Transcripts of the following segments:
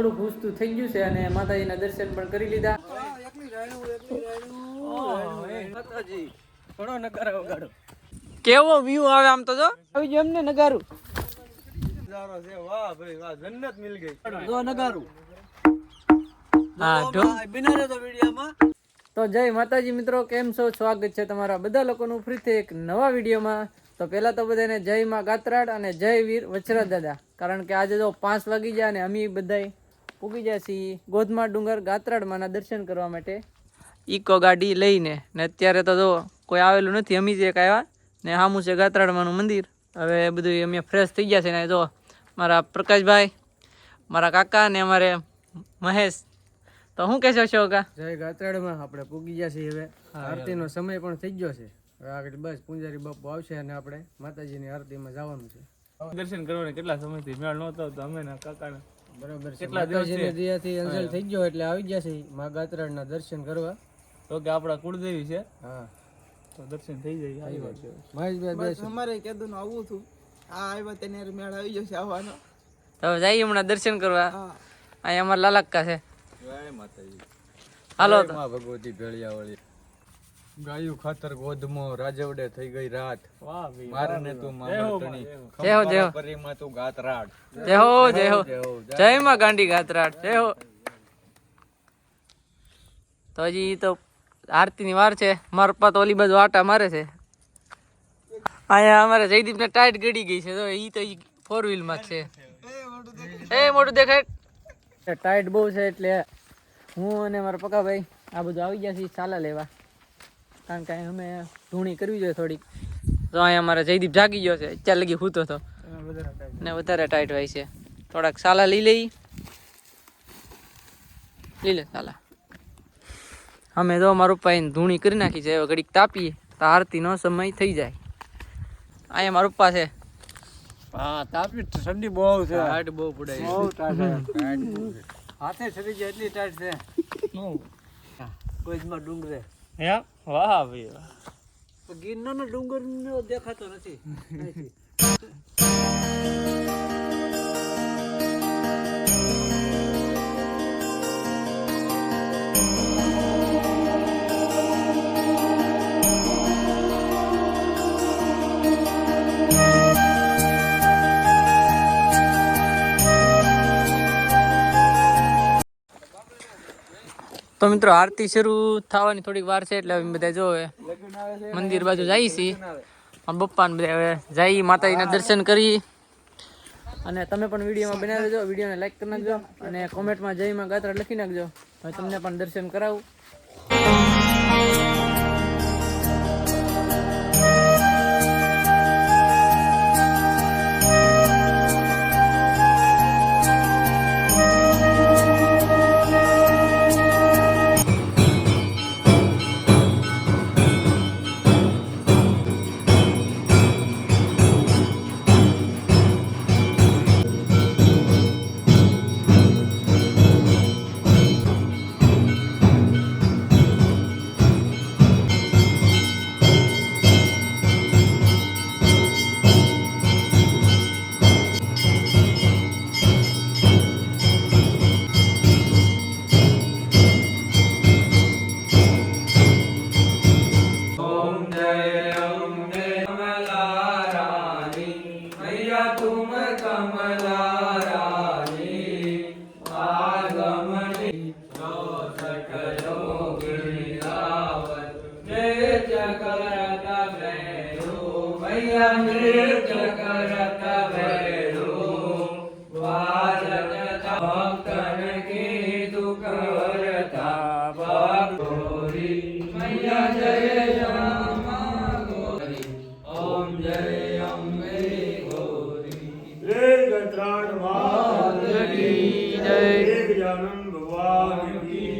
થોડું ભૂસતું થઈ ગયું છે અને માતાજીના દર્શન પણ કરી લીધા. કેવો વ્યૂ આવે આમ તો જો? આવી ગયો એમને નગારું. જો નગારું. હા ઢો બિના રહેતો વિડીયોમાં. તો જય માતાજી મિત્રો કેમ છો? સ્વાગત છે તમારા બધા લોકોનું ફરીથી એક નવા વિડીયોમાં. તો પેલા તો બધાને જય માં ગાત્રાડ અને જય વીર વચરા દાદા. કારણ કે આજે જો પાંચ વાગી જાય અને અમે બધાય પૂગી છીએ ગોધમા ડુંગર ગાત્રાડમાંના દર્શન કરવા માટે. ઇકો ગાડી લઈને ને અત્યારે તો જો કોઈ આવેલું નથી અમે જ એક આવ્યા. ને સામું છે ગાત્રાડમાંનું મંદિર. હવે બધું અમે ફ્રેશ થઈ ગયા છે ને જો મારા પ્રકાશભાઈ મારા કાકા ને અમારે મહેશ. તો શું કહેશો શોકા જય ગાત્રાડમાં આપણે પૂગી ગયા છીએ હવે. આરતીનો સમય પણ થઈ ગયો છે. હવે આગળ બસ પૂંજારી બાપુ આવશે અને આપણે માતાજીની આરતીમાં જવાનું છે. દર્શન કરવાને કેટલા સમયથી મેળ નહોતો તો અમે કાકાના. બરાબર કેટલા માતાજીની દયાથી અંજલ થઈ ગયો એટલે આવી ગયા છે. મા ના દર્શન કરવા. તો કે આપણા કુળદેવી છે? હા. તો દર્શન થઈ જાય આવી વાત છે. મહેશભાઈ બેસ અમારે કીધું આવું હતું. આ આવ્યા તેને મેળ આવી જશે આવવાનો. તો જઈએ હમણાં દર્શન કરવા. અહીંયા અમારા લાલક્કા છે. હાલો તો. ભગવતી ભેળિયા વાળી ગાયું ખાતર ગોધમો રાજવડે થઈ ગઈ રાત. વાહ મારને તું મામલતણી જેહો જેહો પરીમાં તું ગાતરાડ જેહો જેહો જય માં ગાંડી ગાતરાડ જેહો તો હજી તો આરતીની વાર છે. મારા પપ્પા તો ઓલી બાજુ આટા મારે છે. અહીંયા અમારે જયદીપને ટાઈટ ગડી ગઈ છે. તો ઈ તો ફોર વ્હીલમાં જ છે. એ મોટું દેખાય. ટાઈટ બહુ છે એટલે હું અને મારા પકાભાઈ આ બધું આવી ગયા છીએ ચાલા લેવા. કારણ કે અમે ધૂણી કરવી જોઈએ થોડીક. તો અહીંયા અમારે જયદીપ જાગી ગયો છે. અત્યારે લગી હૂતો હતો ને વધારે ટાઈટ હોય છે. થોડાક સાલા લઈ લઈ. લઈ લે સાલા. અમે તો મારું પપ્પાએ ધૂણી કરી નાખી છે. હવે ઘડીક તાપીએ. તો આરતીનો સમય થઈ જાય. અહીંયા મારા પપ્પા છે. હા તાપી ઠંડી બહુ છે. હાટ બહુ પડાય બહુ ટાઈટ હાથે ચડી જાય એટલી ટાઈટ છે કોઈમાં ડુંગરે. હે? વાહ ભાઈ. વાહ ગિરનારનો ડુંગર દેખાતો નથી. તો મિત્રો, આરતી શરૂ થવાની થોડીક વાર છે, એટલે બધા જોવે મંદિર બાજુ જઈએ છીએ. આમ બપ્પા ને બધા હવે જઈ માતાજીના દર્શન કરી. અને તમે પણ વિડીયોમાં બનાવી દેજો, વિડીયોને લાઈક કરી નાખજો અને કોમેન્ટમાં જયમાં ગાત્રા લખી નાખજો. હવે તમને પણ દર્શન કરાવું. yeah સચ્ચિદાનંદ ભગવાન કી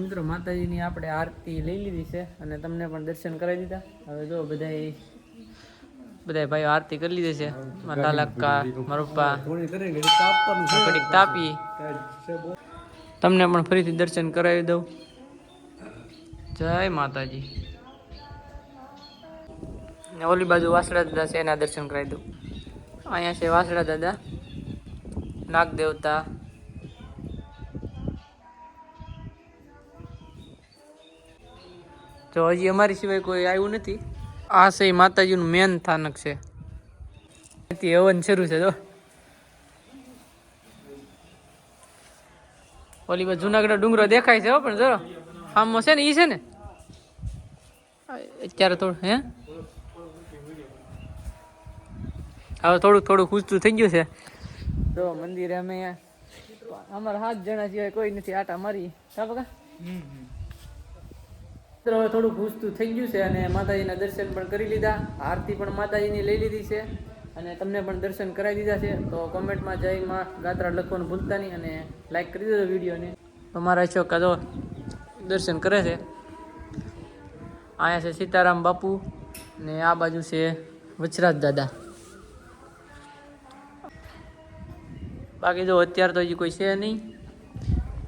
મિત્રો, માતાજીની આપણે આરતી લઈ લીધી છે અને તમને પણ દર્શન કરાવી દીધા. હવે જો બધા બધા ભાઈઓ આરતી કરી લીધી છે. મારા લાલક્કા મારા તાપી. તમને પણ ફરીથી દર્શન કરાવી દઉં. જય માતાજી. ઓલી બાજુ વાસડા દાદા છે, એના દર્શન કરાવી દઉં. અહીંયા છે વાસડા દાદા. નાગ દેવતા. તો હજી અમારી સિવાય કોઈ આવ્યું નથી. આ છે માતાજીનું મેન સ્થાનક છે. હવન શરૂ છે, જો. ઓલી બાજુ જુનાગઢ ડુંગરો દેખાય છે, હો, પણ જો. આમાં છે ને, ઈ છે ને? અત્યારે થોડું, હે? હવે થોડું થોડું ખૂચતું થઈ ગયું છે. જો, મંદિરે અમે અમારા સાત જણા સિવાય કોઈ નથી. આટા મારી કા બકા? મિત્રો, હવે થોડું ખૂચતું થઈ ગયું છે અને માતાજીના દર્શન પણ કરી લીધા. આરતી પણ માતાજીની લઈ લીધી છે અને તમને પણ દર્શન કરાવી દીધા છે. તો કોમેન્ટમાં જય ગાત્રા લખવાનું ભૂલતા નહીં અને લાઈક કરી દેજો વિડીયોને. તો મારા છોકરા જો દર્શન કરે છે. અહીંયા છે સીતારામ બાપુ ને આ બાજુ છે વચરાજ દાદા. બાકી જો અત્યારે તો હજી કોઈ છે નહીં.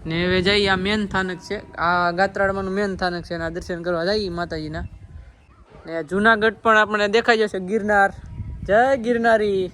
ને હવે જઈ આ મેન સ્થાનક છે. આ ગાત્રાળમાંનું મેન સ્થાનક છે એના દર્શન કરવા જઈએ માતાજીના. ને જુનાગઢ પણ આપણને દેખાઈ જશે ગિરનાર. જય ગિરનારી.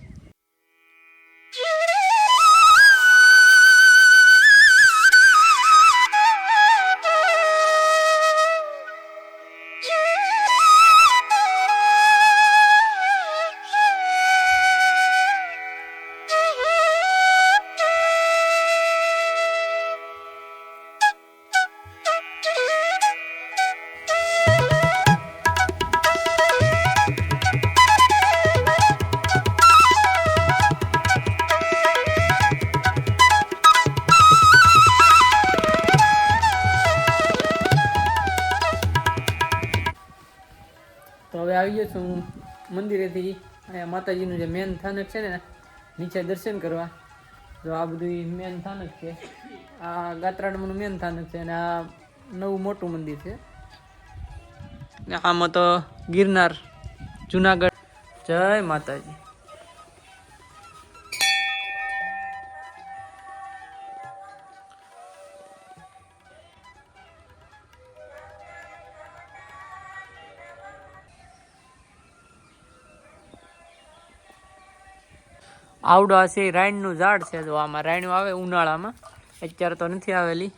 છું મંદિરેથી અહીંયા માતાજીનું જે મેન સ્થાનક છે ને, નીચે દર્શન કરવા. જો આ બધું મેન સ્થાનક છે. આ ગાત્રાડમાંનું મેન સ્થાનક છે અને આ નવું મોટું મંદિર છે. આમાં તો ગિરનાર, જુનાગઢ. જય માતાજી. આવડો છે રાયણનું ઝાડ છે જો આમાં રાયણું આવે ઉનાળામાં. અત્યારે તો નથી આવેલી.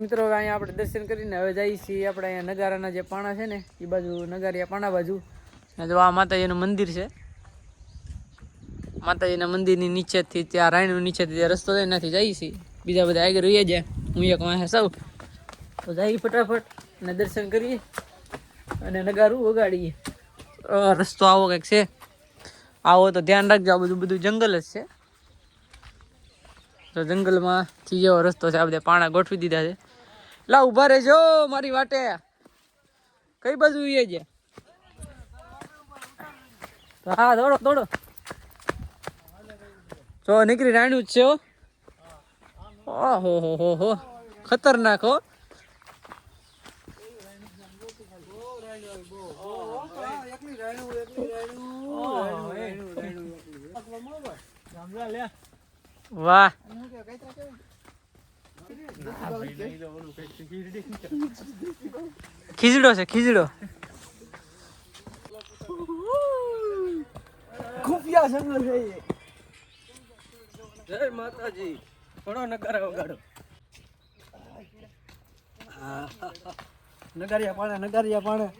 મિત્રો હવે અહીંયા આપણે દર્શન કરીને હવે જઈએ છીએ. આપણે અહીંયા નગારાના જે પાણા છે ને એ બાજુ નગારિયા પાણા બાજુ. ને જો આ માતાજીનું મંદિર છે. માતાજીના મંદિરની નીચેથી ત્યાં રાયણું નીચેથી ત્યાં રસ્તો છે એનાથી જઈએ છીએ. બીજા બધા આગળ રહીએ જાય હું એક વાંહે સૌ. તો જઈએ ફટાફટ અને દર્શન કરીએ અને નગારું વગાડીએ. રસ્તો આવો કંઈક છે. આવો તો ધ્યાન રાખજો, આ બધું બધું જંગલ જ છે. તો જંગલમાંથી જેવો રસ્તો છે, આ બધા પાણા ગોઠવી દીધા છે. લા ઊભા રહેજો મારી વાટે. કઈ બાજુ એ છે હા, દોડો દોડો. જો, નીકળી રાણ્યું જ છે ઓહો, હો હો હો. ખતરનાક, હો. વાહ. ખીજડો છે ખીજડો. ખુફિયા જંગલ છે એ. જય માતાજી. ઘણો નગારા વગાડો. નગારિયા પાણે નગારિયા પાણા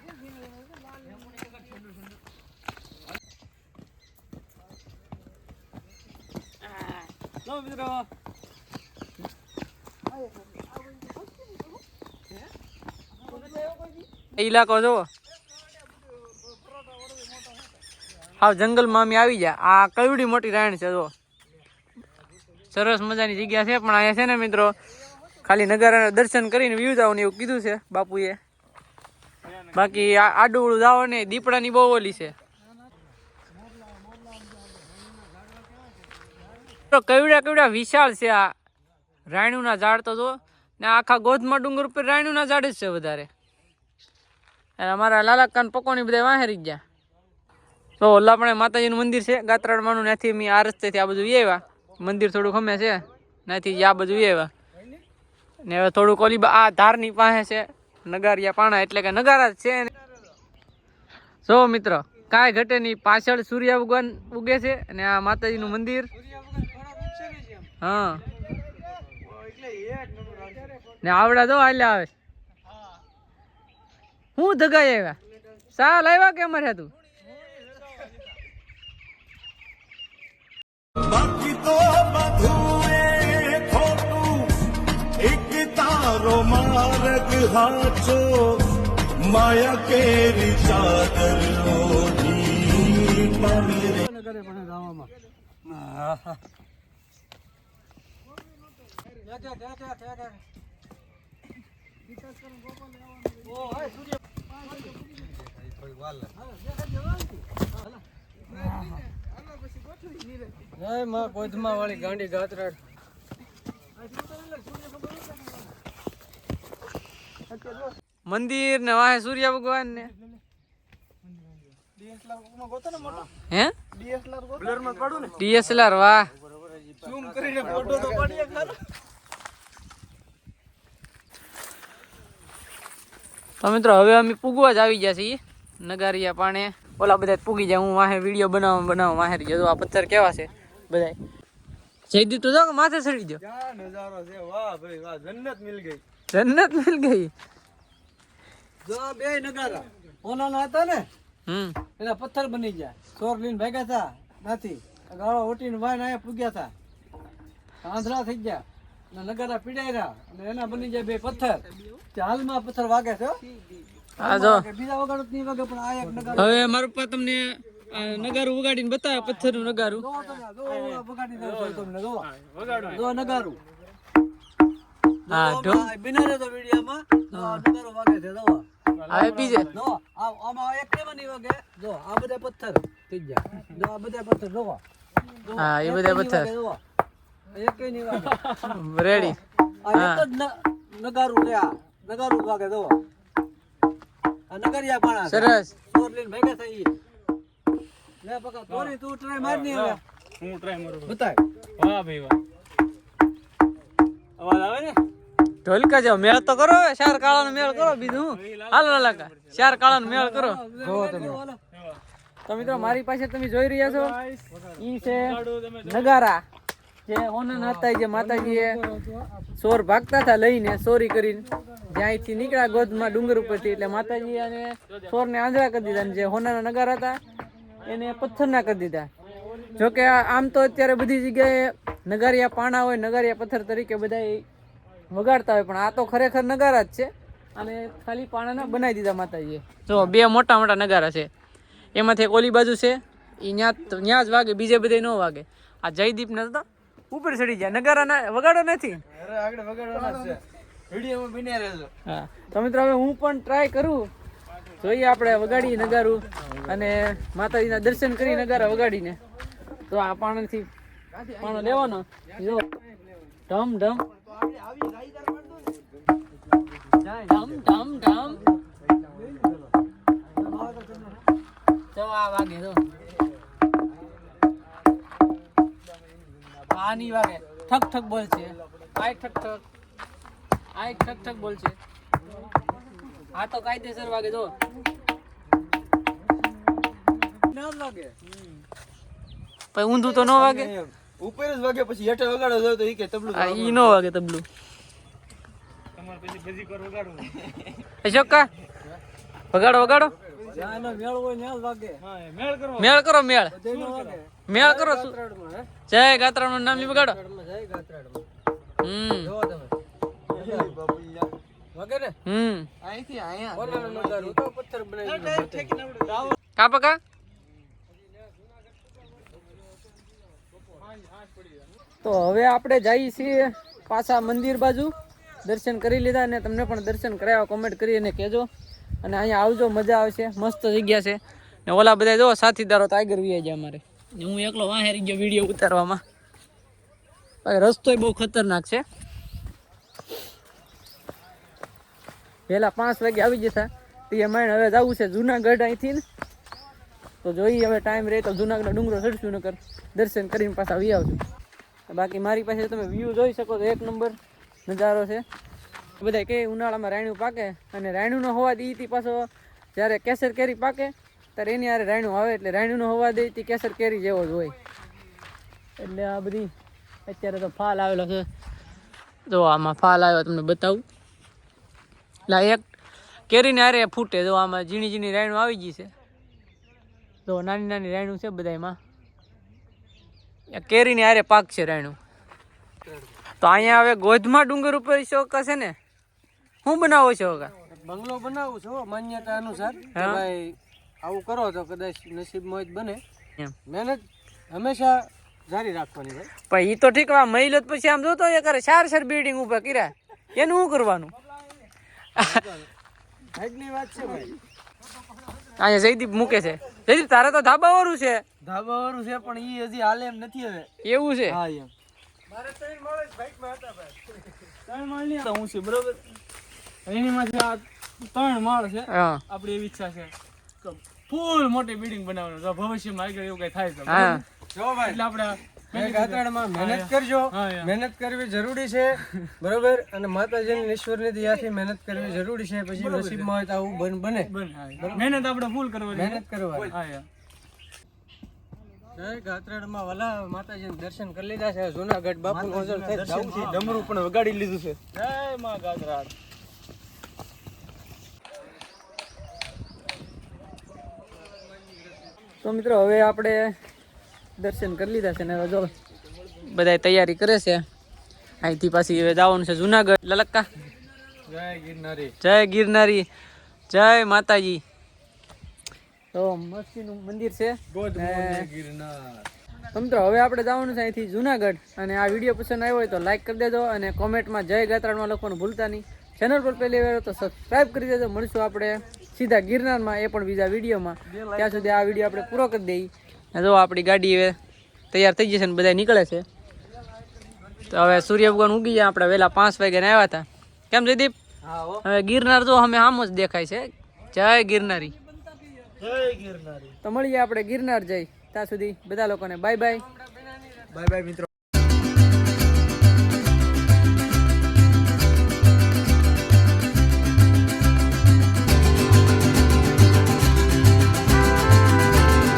લો મિત્રો ઇલાકો જો હાવ જંગલમાં અમે આવી ગયા. આ કવડી મોટી રાયણ છે, જો. સરસ મજાની જગ્યા છે, પણ અહીંયા છે ને મિત્રો, ખાલી નગારાના દર્શન કરીને વ્યૂ ને એવું કીધું છે બાપુએ. બાકી આડું આડું જાઓ ને, દીપડાની બહુ ઓલી છે. તો કેવડા કેવડા વિશાળ છે આ રાયણુના ઝાડ તો જો. ને આખા ગોધમાં ડુંગર ઉપર રાયણુના ઝાડ જ છે વધારે. અમારા લાલાકાન પકોની બધા વાહેરી ગયા. તો ઓલાપણે માતાજીનું મંદિર છે ગાત્રાડમાનું ત્યાંથી અમે આ રસ્તેથી આ બધું આવ્યા મંદિર થોડું ખમે છે, ત્યાંથી આ બધું આવ્યા ને હવે થોડુંક ઓલી આ ધારની પાસે છે, નગારિયા પાણા, એટલે કે નગારા જ છે જો મિત્રો, કાંઈ ઘટે નહીં. પાછળ સૂર્ય ભગવાન ઉગે છે, અને આ માતાજીનું મંદિર. હા. ને આવડા જો હાલ્યા આવે. હું ધગાઈ આવ્યા? સાલ આવ્યા કે અમારે તું બાકી તો બધું ખોટું. એક તારો માર્ગ હાચો. માયા કેરી ચાદર ઓઢી પામી રે જય માં ગોધમા વાળી ગાંડી ગાત્રાડ મંદિર ને વાહે સૂર્ય ભગવાન ને. હે? ડીએસએલઆર વાહ. તો મિત્રો હવે અમે પૂગવા જ આવી ગયા છીએ. નગારિયા પાણે. ઓલા બધા પૂગી જાય હું વાહે વીડિયો બનાવવા બનાવવા માહેર ગયો. આ પથ્થર કેવા છે બધા જયદીપ તો જાઓ માથે ચડી ગયો? નજારો છે. વાહ ભાઈ વાહ જન્નત મિલ ગઈ. જન્નત મિલ ગઈ? જો બે નગારા. ઓનાના હતા ને હમ. એના પથ્થર બની ગયા. ચોર લઈને ભાગ્યા હતા નથી ગાળો ઓટીને વાય અહીંયા પૂગ્યા હતા આંધળા થઈ ગયા. નગારા પીડાયા રહ્યા. અને એના બની જાય બે પથ્થર. હાલમાં પથ્થર વાગે છે હો. જો. બીજા વગાડો નહીં વાગે પણ આ એક નગારો. હવે મારું પા તમને નગારું નગારું વગાડીને બતાવે નગારું. તમે, જોવો, ઓલા વગાડી દઉં તમને નગારું. હા ઢો આ બિના રહેતો વિડીયોમાં જો આ નગારો વાગે છે જોવો. હવે બીજે જો આમાં એક નહીં વાગે. જો આ બધા પથ્થર થઈ ગયા. જો આ બધા પથ્થર જોવા. જોવો, હા, એ બધા પથ્થર. રેડી આ એક જ ન- નગારું છે આ. નગારું વાગે જોવો આ નગરિયા પાણા સરસ. ચોર લઈને ભેગા થઈ લે પકા તોરી તું ટ્રાય માર હવે. હું ટ્રાય મારું બતાય. વાહ ભાઈ વાહ. અવાજ આવે ને? ઢોલકા જાવ મેળ તો કરો શાર કાળા નો મેળ કરો બીજું. હાલ હાલો શાર કાળા નો મેળ કરો. તમે. તો મિત્રો મારી પાસે તમે જોઈ રહ્યા છો. ઈ છે નગારા. જે હોનન હતા જે માતાજીએ સોર ભાગતા હતા લઈને ચોરી કરીને જ્યાંથી નીકળ્યા ગોધમાં ડુંગર ઉપરથી. એટલે માતાજી અને ચોરને આંધળા કરી દીધા અને જે હોનાના નગારા હતા એને પથ્થરના કરી દીધા. જોકે આમ તો અત્યારે બધી જગ્યાએ નગારિયા પાણા હોય, નગારિયા પથ્થર તરીકે બધા વગાડતા હોય, પણ આ તો ખરેખર નગારા જ છે. અને ખાલી પાણાના બનાવી દીધા માતાજીએ. જો, બે મોટા મોટા નગારા છે. એમાંથી ઓલી બાજુ છે એ ન્યા ત્યાં જ વાગે, બીજે બધે ન વાગે. આ જયદીપ ને તો ઉપર ચડી જાય નગારા વગાડો નથી. અરે આગળ વગાડવાના છે. વિડીયોમાં બિને રહેજો. હા. તો મિત્રો હવે હું પણ ટ્રાય કરું. જોઈએ આપણે વગાડી નગારું અને માતાજીના દર્શન કરી નગારા વગાડીને. તો આ પાણથી પાણો લેવાનો. જો. ઢમ ઢમ. ઢમ ઢમ ઢમ. જવા વાગે જો. આ નહીં વાગે ઠક ઠક બોલ છે. આય ઠક ઠક. આય ઠક ઠક બોલ છે. આ તો કાયદેસર વાગે જો. ના લાગે પછી ઊંધું તો ન વાગે. ઉપર જ વાગે પછી હેઠળ વગાડો જાય તો ઈ કે તબલું આ ઈ ન વાગે તબલું. તમારે પછી બધી કર વગાડો અશોક કા? વગાડો વગાડો. મેળ કરો. મેળ મેળ. કરો જય ગાત્રા નું નામ લી વગાડો ગાત્રાડમાં જાય ગાત્રાડમાં. હમ. જોવો તમે. વાગે ને? હમ. તો પથ્થર બનાવી દીધો. કા પકા? તો હવે આપણે જઈએ છીએ પાછા મંદિર બાજુ. દર્શન કરી લીધા અને તમને પણ દર્શન કરાવ્યા. કોમેન્ટ કરી અને કહેજો. અને અહીંયા આવજો, મજા આવશે, મસ્ત જગ્યા છે. ને ઓલા બધા જો સાથીદારો ટાઈગર વી જાય અમારે. હું એકલો વાં હેરી ગયો વીડિયો ઉતારવામાં. રસ્તો બહુ ખતરનાક છે. પહેલા પાંચ વાગે આવી જતા તે માણ હવે જવું છે જુનાગઢ અહીંથી ને. તો જોઈએ હવે ટાઈમ રહે તો જુનાગઢ ડુંગરો ચડશું નકર. દર્શન કરીને પાછા આવી આવજો. બાકી મારી પાસે તમે વ્યૂ જોઈ શકો તો એક નંબર નજારો છે. બધા કે ઉનાળામાં રાયણું પાકે અને રાયણુંનો હોવા દે પાછો જ્યારે કેસર કેરી પાકે, ત્યારે એની હારે રાયણું આવે એટલે રાયણુંનો હોવા દે તી કેસર કેરી જેવો જ હોય. એટલે આ બધી અત્યારે તો ફાલ આવેલો છે. જો આમાં ફાલ આવ્યો તમને બતાવું. એટલે એક કેરીને હારે ફૂટે, જો આમાં ઝીણી ઝીણી રાયણું આવી ગઈ છે. તો નાની નાની રાયણું છે બધા એમાં કેરીની આરે પાક છે રાયણું. તો અહીંયા હવે ગોધમાં ડુંગર ઉપર શોખ હશે ને? શું બનાવો છો બંગલો બનાવું છું માન્યતા અનુસાર. ભાઈ આવું કરો તો કદાચ નસીબમાં જ બને. એમ. મહેનત હંમેશા જારી રાખવાની ભાઈ પણ એ તો ઠીક વા મહિલો પછી આમ જોતો એ કરે ચાર ચાર બિલ્ડિંગ ઉપર કર્યા એનું શું કરવાનું? ભાગની વાત છે ભાઈ. અહીંયા જયદીપ મૂકે છે. જયદીપ તારે તો ધાબા વાળું છે. ધાબા વાળું છે પણ ઈ હજી હાલે એમ નથી હવે. એવું છે? હા એમ. ત્રણ હું છું બરોબર? એની માંથી આ ત્રણ માળ છે આપણી એવી ઈચ્છા છે ફૂલ મોટી બિલ્ડિંગ બનાવવાનું. જો ભવિષ્યમાં આગળ એવું કઈ થાય તો જો ભાઈ એટલે આપણે મેં મહેનત કરજો. મહેનત કરવી જરૂરી છે. બરોબર? અને માતાજીની ઈશ્વરની દયાથી મહેનત કરવી જરૂરી છે. પછી નસીબમાં હોય તો આવું બન બને. મહેનત આપણે ફૂલ કરવાની. મહેનત કરવાની. હા યારમાં ગાત્રાળમાં વલા માતાજીના દર્શન કરી લીધા છે. જુનાગઢ બાપુ દર્શન છે. ડમરું પણ વગાડી લીધું છે. જય માં ગાજરાજ. તો મિત્રો હવે આપણે દર્શન કરી લીધા છે ને હવે જો બધા તૈયારી કરે છે. અહીંથી પાછી હવે જવાનું છે જુનાગઢ. લલક્કા. જય ગિરનારી. જય ગિરનારી. જય માતાજી. તો મસ્તીનું મંદિર છે. તો મિત્રો હવે આપણે જવાનું છે અહીંથી જુનાગઢ. અને આ વીડિયો પસંદ આવ્યો હોય તો લાઈક કરી દેજો અને કોમેન્ટમાં જય ગાત્રાણમાં લખવાનું ભૂલતા નહીં. ચેનલ પર પહેલી વાર તો સબસ્ક્રાઈબ કરી દેજો. મળશું આપણે. સીધા ગિરનારમાં એ પણ બીજા વિડીયોમાં. ત્યાં સુધી આ વીડિયો આપણે પૂરો કરી દઈએ. જો આપણી ગાડી હવે તૈયાર થઈ જશે ને બધા નીકળે છે. તો હવે સૂર્ય ભગવાન ઉગી જાય આપણે વહેલા પાંચ વાગ્યાને આવ્યા હતા. કેમ જયદીપ? હા હવે ગિરનાર તો અમે આમ જ દેખાય છે. જય ગિરનારી. જય ગિરનારી. તો મળીએ આપણે ગિરનાર જઈ. ત્યાં સુધી બધા લોકોને બાય બાય બાય બાય મિત્રો.